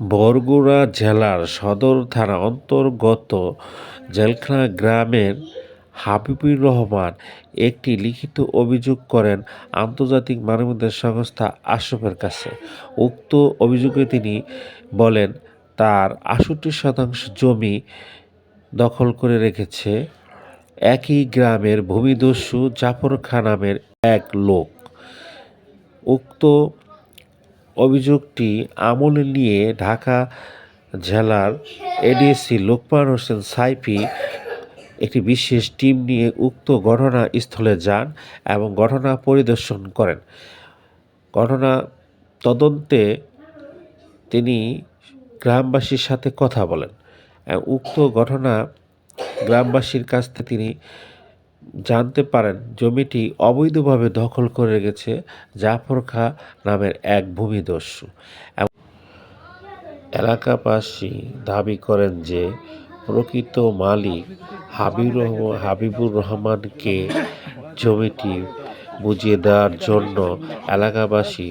বরগুনা জেলার সদর থানা অন্তর্গত জেলখানা গ্রামের হাবিবুর রহমান একটি লিখিত অভিযোগ করেন আন্তর্জাতিক মানবাধিকার সংস্থা আশরাফের কাছে। উক্ত অভিযোগে তিনি বলেন, তার আষট্টি শতাংশ জমি দখল করে রেখেছে একই গ্রামের ভূমিদস্যু জাফর খান নামের এক লোক। উক্ত অভিযোগটি আমলে নিয়ে ঢাকা জেলার এডিসি লোকমান হোসেন সাইফি একটি বিশেষ টিম নিয়ে উক্ত ঘটনাস্থলে যান এবং ঘটনা পরিদর্শন করেন। ঘটনা তদন্তে তিনি গ্রামবাসীর সাথে কথা বলেন। উক্ত ঘটনা গ্রামবাসীর কাছ থেকে তিনি জানতে পারেন জমিটি অবৈধভাবে দখল করে গেছে জাফর খা নামের এক ভূমিদস্যু। এলাকাবাসী দাবি করেন যে প্রকৃত মালিক হাবিব হাবিবুর রহমানকে জমিটি বুঝিয়ে দেওয়ার জন্য এলাকাবাসী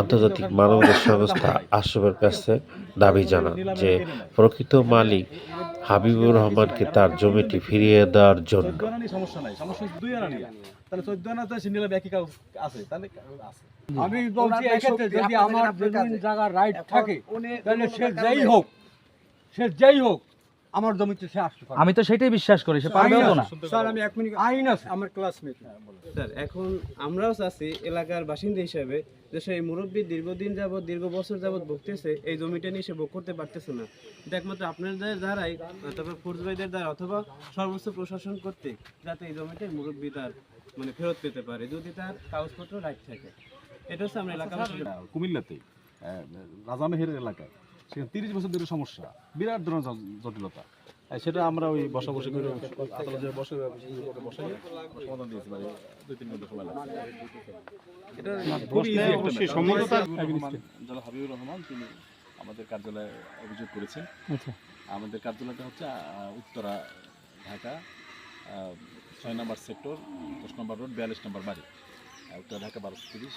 আন্তর্জাতিক মানবাধিকার সংস্থা আশরাফের কাছে দাবি জানান যে প্রকৃত মালিক হাবিবুর রহমানকে তার জমিটি ফিরিয়ে দেওয়ার জন্য। সমস্যা নাই। সমস্যা দুই আনা নিয়ে। তাহলে চোদ্দ আনা তো সে নিলাম আছে। তাহলে আছে। আমি বলছি এক্ষেত্রে যদি আমার জমিন জায়গার রাইট থাকে তাহলে সে যাই হোক সে যাই হোক আমার জমিতে সে আসতে পারে আমি তো সেটাই বিশ্বাস করি সে পারবেও তো না। স্যার আমি এক মিনিট আইন আছে আমার ক্লাসমেট স্যার এখন আমরাও চাচ্ছি এলাকার বাসিন্দা হিসেবে যে সেই মুরব্বী দীর্ঘদিন যাবৎ দীর্ঘ বছর যাবৎ ভুগতেছে এই জমিটা নিয়ে সে ভোগ করতে পারতেছে না। এটা একমাত্র আপনাদের দ্বারাই তারপর ফোর্স ভাইদের দ্বারা অথবা সর্বোচ্চ প্রশাসন কর্তৃক যাতে এই জমিটা মুরব্বী তার মানে ফেরত পেতে পারে যদি তার কাগজপত্র রাইট থাকে। এটা হচ্ছে আমরা এলাকাবাসী কুমিল্লাতে আহ, রাজামেহের এলাকায় সেখানে তিরিশ বছর ধরে সমস্যা বিরাট ধরনের জটিলতা। সেটা আমরা ওই বসা বসে করে আদালতে বসে সমাধান দিয়েছি মানে দুই তিন ঘণ্টা সময় লাগছে। এটা খুবই easy একটা হাবিবুর রহমান তিনি আমাদের কার্যালয়ে অভিযোগ করেছেন। আমাদের কার্যালয়টা হচ্ছে উত্তরা ঢাকা ছয় নম্বর সেক্টর দশ নম্বর রোড বিয়াল্লিশ নম্বর বাড়ি উত্তরা ঢাকা বারোশো তিরিশ।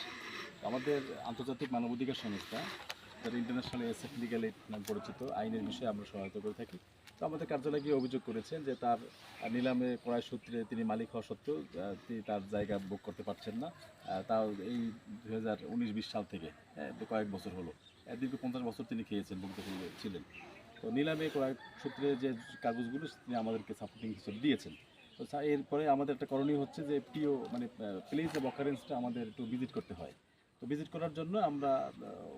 আমাদের আন্তর্জাতিক মানবাধিকার সংস্থা যারা ইন্টারন্যাশনাল এসএফ লিগাল এইড নাম পরিচিত, আইনের বিষয়ে আমরা সহায়তা করে থাকি। তো আমাদের কার্যালয়ে গিয়ে অভিযোগ করেছেন যে তার নিলামে ক্রয় সূত্রে তিনি মালিক হওয়া সত্ত্বেও তিনি তার জায়গা বুক করতে পারছেন না। তাও এই দুই হাজার সাল থেকে কয়েক বছর হলো। দীর্ঘ পঞ্চাশ বছর তিনি খেয়েছেন মুগ্ধ ছিলেন তো নিলামে ক্রয় সূত্রে যে কাগজগুলো, তিনি আমাদেরকে সাপোর্টিং হিসেবে দিয়েছেন। তো এরপরে আমাদের একটা করণীয় হচ্ছে যে পিও মানে প্লেস অফ অকারেন্সটা আমাদের একটু ভিজিট করতে হয়। তো ভিজিট করার জন্য আমরা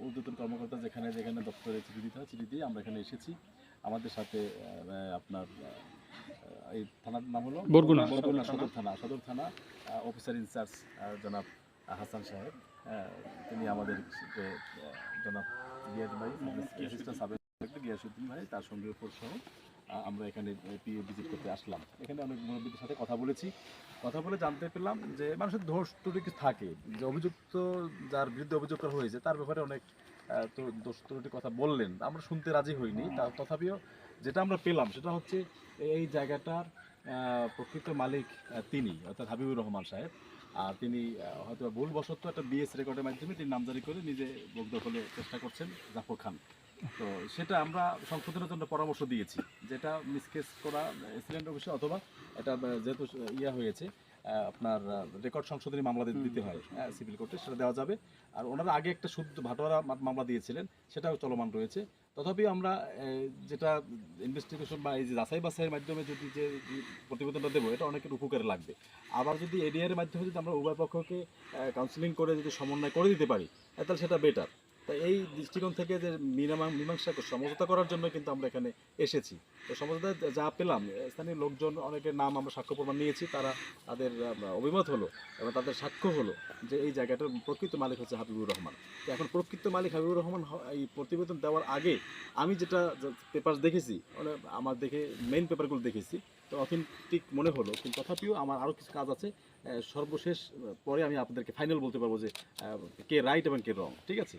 ঊর্ধ্বতন কর্মকর্তা যেখানে যেখানে দপ্তরে চিঠি দিতে হয় চিঠি দিয়ে আমরা এখানে এসেছি। আমাদের সাথে আপনার এই থানার নাম হলো? বরগুনা। বরগুনা সদর থানা সদর থানা অফিসার ইনচার্জ জনাব হাসান সাহেব তিনি আমাদের জনাব গিয়াস ভাই গিয়াসুদ্দিন ভাই তার সঙ্গে উপর সহ। আমরা এখানে পিএ ভিজিট করতে আসলাম। এখানে অনেক মুরব্বীদের সাথে কথা বলেছি। কথা বলে জানতে পেলাম যে মানুষের দোষ ত্রুটি থাকে। যে অভিযুক্ত, যার বিরুদ্ধে অভিযোগ করা হয়েছে, তার ব্যাপারে অনেক দোষ ত্রুটির কথা বললেন। আমরা শুনতে রাজি হইনি। তা তথাপিও যেটা আমরা পেলাম, সেটা হচ্ছে এই জায়গাটার প্রকৃত মালিক তিনি, অর্থাৎ হাবিবুর রহমান সাহেব। আর তিনি হয়তো ভুলবশত একটা বিএস রেকর্ডের মাধ্যমে তিনি নামজারি করে নিজে ভোগ দখলের চেষ্টা করছেন জাফর খান। তো সেটা আমরা সংশোধনের জন্য পরামর্শ দিয়েছি। যেটা মিসকেস করা এক্সিডেন্ট অফিসে অথবা এটা যেহেতু ইয়া হয়েছে আপনার রেকর্ড সংশোধনী মামলা দিতে- দিতে হয় সিভিল কোর্টে সেটা দেওয়া যাবে। আর ওনারা আগে একটা শুদ্ধ ভাটোয়ারা মামলা দিয়েছিলেন সেটাও চলমান রয়েছে। তথাপি আমরা যেটা ইনভেস্টিগেশন বা এই যে যাচাই বাছাইয়ের মাধ্যমে যদি যে প্রতিবেদনটা দেবো এটা অনেকের উপকারে লাগবে। আবার যদি এডিআর মাধ্যমে যদি আমরা উভয় পক্ষকে কাউন্সিলিং করে যদি সমন্বয় করে দিতে পারি তাহলে সেটা বেটার তাই এই দৃষ্টিকোণ থেকে যে মীমাং- মীমাংসা সমঝোতা করার জন্য কিন্তু আমরা এখানে এসেছি। তো সমঝোতা যা পেলাম স্থানীয় লোকজন অনেকের নাম আমরা সাক্ষ্য প্রমাণ নিয়েছি, তারা তাদের অভিমত হলো, এবং তাদের সাক্ষ্য হলো যে এই জায়গাটার প্রকৃত মালিক হচ্ছে হাবিবুর রহমান। তো এখন প্রকৃত মালিক হাবিবুর রহমান এই প্রতিবেদন দেওয়ার আগে আমি যেটা পেপার দেখেছি মানে আমার দেখে মেইন পেপারগুলো দেখেছি অথেন্টিক মনে হলো, কিন্তু তথাপিও আমার আরও কিছু কাজ আছে। সর্বশেষ পরে আমি আপনাদেরকে ফাইনাল বলতে পারব যে কে রাইট এবং কে রং ঠিক আছে?